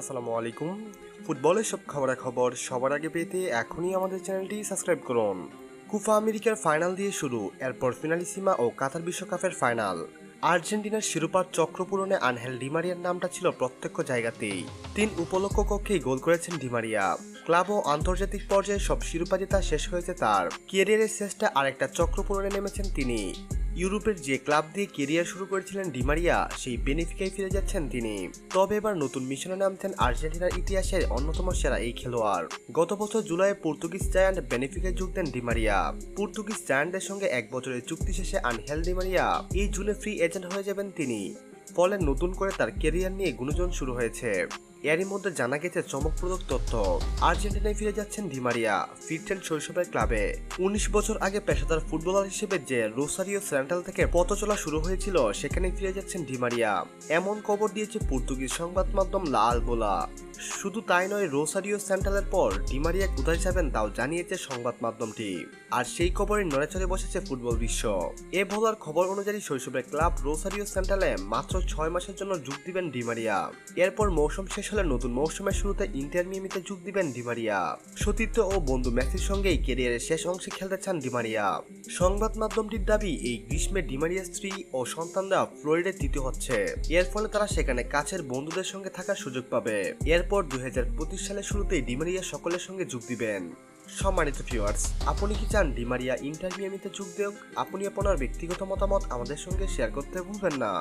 আসসালামু আলাইকুম। ফুটবলের সব খবর সবার আগে পেতে এখনই আমাদের চ্যানেলটি সাবস্ক্রাইব করুন। কুফা আমেরিকার ফাইনাল দিয়ে শুরু, এরপর ফিনালিসিমা ও কাতার বিশ্বকাপের ফাইনাল। আর্জেন্টিনার শিরোপার চক্র পূরণে আনহেল ডিমারিয়ার নামটা ছিল প্রত্যক্ষ জায়গাতেই। তিন উপলক্ষ কক্ষেই গোল করেছেন ডিমারিয়া ক্লাব ও আন্তর্জাতিক পর্যায়ে সব শিরোপা জেতা শেষ হয়েছে তার। ক্যারিয়ারের শেষটা আরেকটা চক্র পূরণে নেমেছেন তিনি। ইউরোপের যে ক্লাব দিয়ে কেরিয়ার শুরু করেছিলেন ডিমারিয়া সেই বেনিফিকায় ফিরে যাচ্ছেন তিনি। তবে এবার নতুন মিশনে নামছেন আর্জেন্টিনার ইতিহাসের অন্যতম সেরা এই খেলোয়াড়। গত বছর জুলাই পর্তুগিজ জায়ান্ট বেনিফিকায় যোগ দেন ডিমারিয়া পর্তুগিজ জায়ান্টের সঙ্গে এক বছরের চুক্তি শেষে আনহেল ডিমারিয়া এই জুনে ফ্রি এজেন্ট হয়ে যাবেন তিনি। ফলে নতুন করে তার কেরিয়ার নিয়ে গুণজন শুরু হয়েছে। এরই মধ্যে জানা গেছে চমকপ্রদ তথ্য। আর্জেন্টিনায় ফিরে যাচ্ছেন ধিমারিয়া ফিরছেন শৈশবের ক্লাবে। উনিশ বছর আগে পেশাদার ফুটবলার হিসেবে যে রোসারিও সেন্ট্রাল থেকে পথ চলা শুরু হয়েছিল সেখানে ফিরে যাচ্ছেন ধিমারিয়া এমন খবর দিয়েছে পর্তুগিজ সংবাদ মাধ্যম লাল বোলা শুধু তাই নয়, রোসারিও সেন্ট্রালের পর ডিমারিয়া কোথায় যাবেন তাও জানিয়েছে সংবাদ মাধ্যমটি। আর সেই খবরে নড়েচড়ে বসেছে ফুটবল বিশ্ব। এ বলার খবর অনুযায়ী শৈশবের ক্লাব রোসারিও সেন্ট্রালে মাত্র ছয় মাসের জন্য যোগ দিবেন ডিমারিয়া। এরপর মৌসুম শেষ হলে নতুন মৌসুমের শুরুতে ইন্টার মিয়ামিতে যোগ দিবেন ডিমারিয়া। সতীর্থ ও বন্ধু মেসির সঙ্গেই কেরিয়ারের শেষ অংশে খেলতে চান ডিমারিয়া। সংবাদ মাধ্যমটির দাবি, এই গ্রীষ্মে ডিমারিয়ার স্ত্রী ও সন্তানরা ফ্লোরিডে তৃতীয় হচ্ছে। এর ফলে তারা সেখানে কাছের বন্ধুদের সঙ্গে থাকার সুযোগ পাবে। এরপর দুই সালের শুরুতেই ডিমারিয়া সকলের সঙ্গে যোগ দিবেন। সম্মানিত ভিউয়ার্স আপনি কি চান ডিমারিয়া ইন্টার মিয়ামিতে যোগ দেওক? আপনি আপনার ব্যক্তিগত মতামত আমাদের সঙ্গে শেয়ার করতে ভুলবেন না।